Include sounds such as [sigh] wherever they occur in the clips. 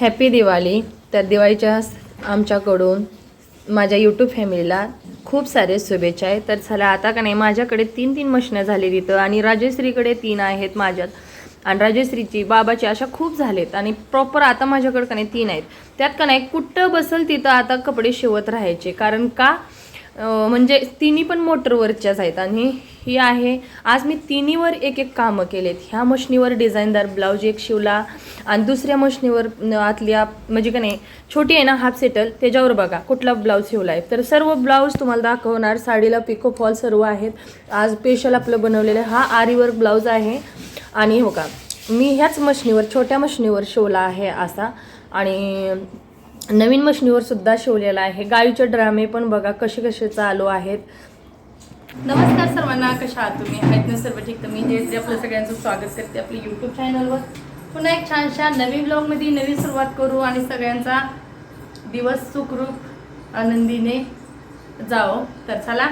Happy Diwali तर दिवाळीच्या आमच्याकडून माझ्या यूट्यूब फॅमिलीला खूप सारे शुभेच्छा आहे तर चला आता का नाही माझ्याकडे तीन तीन मशनं झाली तिथं आणि राजेश्रीकडे तीन आहेत माझ्यात. आणि राजेश्रीची बाबाची अशा खूप झालेत आणि प्रॉपर आता माझ्याकडे का नाही तीन आहेत. त्यात का नाही कुठं बसल तिथं आता कपडे शिवत राहायचे. कारण का? म्हणजे तिन्ही पण मोटरवरच्याच आहेत आणि ही आहे. आज मी तिन्हीवर एक एक कामं केलेत. ह्या मशनीवर डिझाईनदार ब्लाऊज एक शिवला आणि दुसऱ्या मशनीवर आतल्या म्हणजे का नाही छोटी आहे ना हाफ सेटल त्याच्यावर बघा कुठला ब्लाऊज शिवला आहे. तर सर्व ब्लाऊज तुम्हाला दाखवणार. साडीला पिको फॉल सर्व आहेत. आज स्पेशल आपलं बनवलेलं आहे. हा आरीवर ब्लाऊज आहे. आणि हो का मी ह्याच मशनीवर छोट्या मशनीवर शिवला आहे असा. आणि नवीन मशनीवर सुद्धा शिवलेला आहे. गायूचे ड्रामे पण बघा कसे कसे चालू आहेत. नमस्कार सर्वांना कशा आहात तुम्ही? आहेत ना सर्व ठीक? तर मी जे आपलं सगळ्यांचं स्वागत करते आपल्या यूट्यूब चॅनलवर पुन्हा एक छानशा नवीन ब्लॉगमध्ये नवीन सुरुवात करू आणि सगळ्यांचा दिवस सुखरूप आनंदीने जावो. तर चला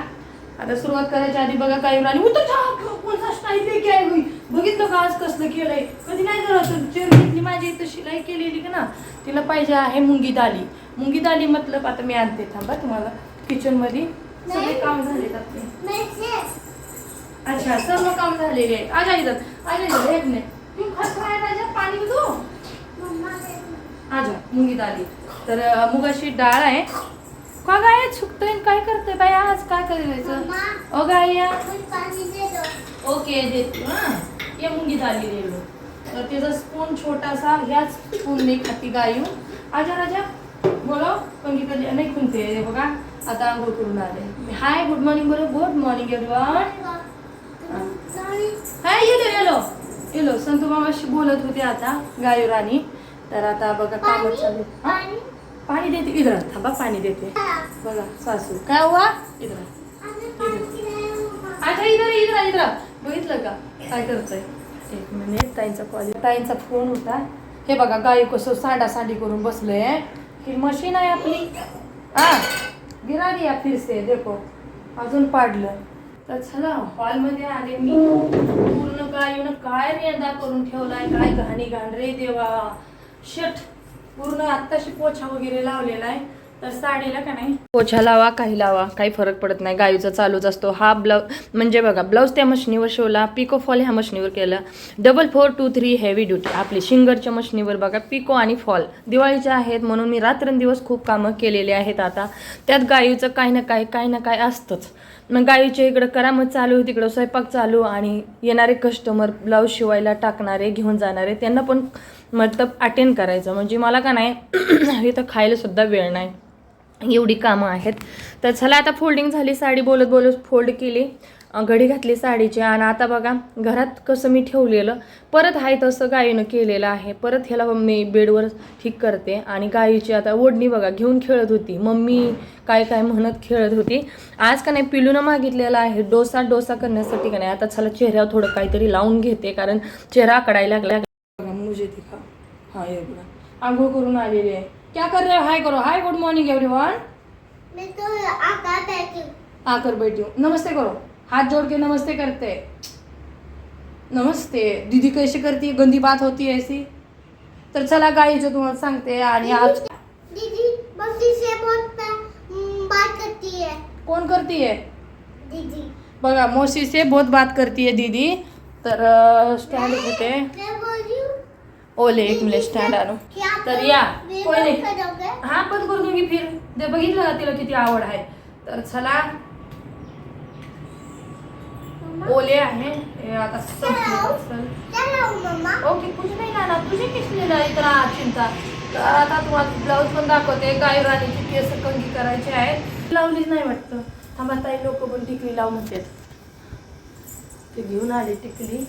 आता सुरुवात करायच्या आधी बघा काय आणि की बघितलं का आज कसलं केलंय? कधी नाही झालं असं चेअर घेतली माझी इथं शिलाई केलेली का ना? तिला पाहिजे आहे मुंगी दाली. मुंगी दाली मतलब आता मी आणते थांबा तुम्हाला. किचनमध्ये सगळे काम झालेत आपले. अच्छा सर्व काम झालेले आहेत. आजा इथं आजा इथं एक मिनिट. तू खात काय राजा पाणी दो. आजा मुंगी दाली. तर मुगाची डाळ आहे. का गाय चुकतोय काय करतोय बाई? आज काय करायचं? ओ गाय या. ओके देते. हा. ये मुंगी दाली दिलो तर त्याचा स्पून छोटासा ह्याच स्पूनने खाती गायू. आजा राजा बोलो पंगी कधी? नाही खुनते बघा आता आंघोळ करून आले. हाय गुड मॉर्निंग बोलो. Good morning everyone hi yellow yellow. Yellow. Santu मामाशी बोलत होते आता गायू राणी. तर आता बघा काम चालू? पाणी. देते. इधर थांबा पाणी देते. बघा सासू. काय हुआ? इधर अच्छा इधर इधर इधर बघितलं का? काय करतोय? एक मिनिट ताईंचा कॉल ताईंचा फोन होता. हे बघा गाई कसं सांडा सांडी करून बसलोय ही? मशीन आहे आपली. हा गिरा दिया फिरसे देखो. अजून पाडलं. तर चला हॉलमध्ये आले मी. पूर्ण गायीनं काय रेंदा करून ठेवलाय काय घाणी घाण रे देवा. शट पूर्ण आत्ताशी पोछा वगैरे लावलेला आहे. तर साडीला का नाही? पोछा लावा काही लावा काही फरक पडत नाही. गायूचा चालूच असतो. हा ब्लाउ म्हणजे बघा ब्लाऊज त्या मशनीवर शिवला पिको फॉल ह्या मशनीवर केला. Double four two three heavy duty आपली शिंगरच्या मशनीवर बघा पिको आणि फॉल. दिवाळीच्या आहेत म्हणून मी रात्रंदिवस खूप कामं केलेली आहेत आता. त्यात गायूचं काही ना काही काही ना काही असतंच. मग गाईच्या इकडं करामत चालू तिकडं स्वयंपाक चालू आणि येणारे कस्टमर ब्लाऊज शिवायला टाकणारे घेऊन जाणारे त्यांना पण मतलब अटेंड करायचं. म्हणजे मला का नाही [clears throat] हे खायला सुद्धा वेळ नाही. एवढी कामं आहेत. तर चला आता फोल्डिंग झाली साडी बोलत बोलत फोल्ड केली. घडी घातली साडीची आणि आता बघा घरात कसं मी ठेवलेलं परत आहे तसं गायीनं केलेलं आहे. परत ह्याला मी बेडवर ठीक करते आणि गायीची आता ओढणी बघा घेऊन खेळत होती. मम्मी काय काय म्हणत खेळत होती. आज का नाही पिलूनं मागितलेला आहे डोसा डोसा करण्यासाठी का नाही? आता चला चेहऱ्यावर थोडं काहीतरी लावून घेते कारण चेहरा कडायला लागला. बघा मुझे दिखा हाँ आंघोळ करून आलेली आहे. क्या कर रहे हो? हाय करो। हाय गुड मॉर्निंग एवरीवन मैं तो आकर बैठी हूँ। आकर बैठी हूँ। नमस्ते करो। हाथ जोड़ के नमस्ते करते। नमस्ते। दीदी कैसे करती है? गंदी बात होती है ऐसी। तर चला गाई जो तुम्हाला सांगते आणि आज दीदी मम्मी से बहुत बा- हम्म, बात करती है। कोण करती है? दीदी। बघा मौसी से बहुत बात करती है दीदी। तर स्टँड होते मैं ओले एक मिनिट स्टँड आणू. क्या तर या करोगे हा बंद करून मी फिर. ते बघितलं ना तिला किती आवड आहे? तर चला. ओले आहे. हे आता. चलो मम्मा. ओके कुछ नाही लाना तुझे किस लिए नाही तर चिंता तर आता तुम्हाला ब्लाऊज पण दाखवते. गाय राणीची केस कंगी करायची आहेत लावलीच नाही वाटतं. थांबा ताई लोक पण टिकली लाव म्हणतात ते घेऊन आले टिकली.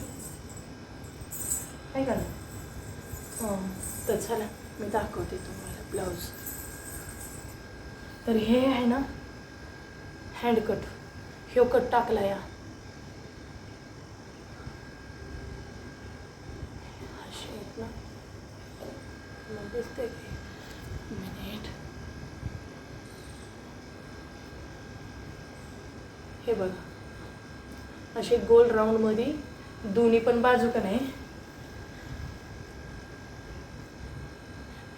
काय का? हो तर चला मी दाखवते तुम्हाला ब्लाऊज तर हे आहे ना हँडकट ह्यो कट टाकला या. असे आहेत ना. तुला दिसतंय की मिनिट हे बघा. असे गोल राऊंडमध्ये दोन्ही पण बाजू का नाही?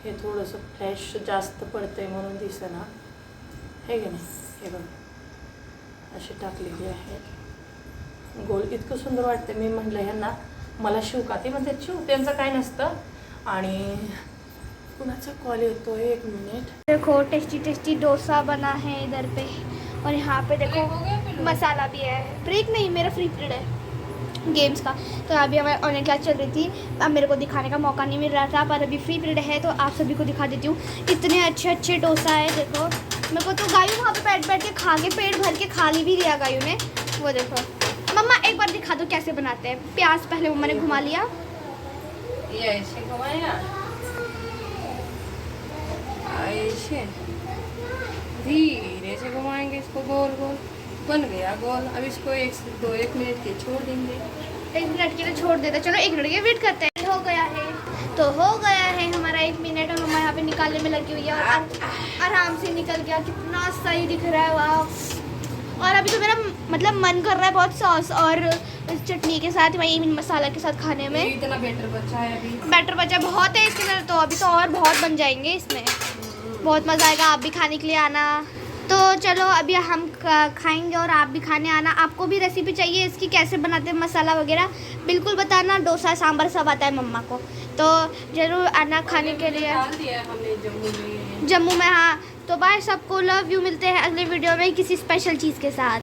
हे थोडंसं फ्लॅश जास्त पडतंय म्हणून दिसेना. हे की नाही? हे बघ. अशी टाकलेली आहे. गोल इतकं सुंदर वाटतं मी म्हटलं ह्यांना मला शिव का? ते म्हणते शिव त्यांचं काय नसतं. आणि कुणाचा कॉल येतो एक मिनिट देखो टेस्टी टेस्टी डोसा बना है इधर पे. और यहाँ पे देखो मसाला भी है। ब्रेक नहीं मेरा फ्री पीरियड है। गेम्स का। तो अभी हमारी ऑनलाइन क्लास चल रही थी। अब मेरे को दिखाने का मौका नहीं मिल रहा था, पर अभी फ्री पीरियड है तो आप सभी को दिखा देती हूँ। इतने अच्छे अच्छे डोसा है, देखो। मेरे को तो गायू वहाँ पे बैठ बैठ के खा के, पेट भर के खा ली भी लिया गायू ने। वो देखो। मम्मा, एक बार दिखा दो कैसे बनाते हैं। प्याज पहले मम्मा ने घुमा लिया। ऐसे ऐसे। धीरे से घुमाएँगे इसको गोल गोल बन गया गोल। अब इसको एक दो एक मिनट के छोड़ देंगे। एक मिनट के लिए छोड़ देते। चलो एक मिनट के वेट करते हैं। हो गया है। तो हो गया है हमारा एक मिनट और मम्मा यहाँ पे निकालने में लगी हुई है। और आराम से निकल गया। कितना सही दिख रहा है वाह। और अभी तो मेरा मतलब मन कर रहा है बहुत सॉस और चटनी के साथ वही मसाला के साथ खाने में। इतना बेटर बच्चा है अभी। बैटर बचा बहुत है इसके अंदर तो अभी तो और बहुत बन जाएँगे इसमें। बहुत मज़ा आएगा। आप भी खाने के लिए आना। तो चलो अभी हम खाएँगे और आप भी खाने आना। आपको भी रेसिपी चाहिए इसकी कैसे बनाते हैं मसाला वगैरह बिल्कुल बताना। डोसा सांभर सब आता है मम्मा को। तो ज़रूर आना खाने के लिए। जम्मू में हाँ। तो बाय सबको लव यू मिलते हैं अगले वीडियो में किसी स्पेशल चीज़ के साथ।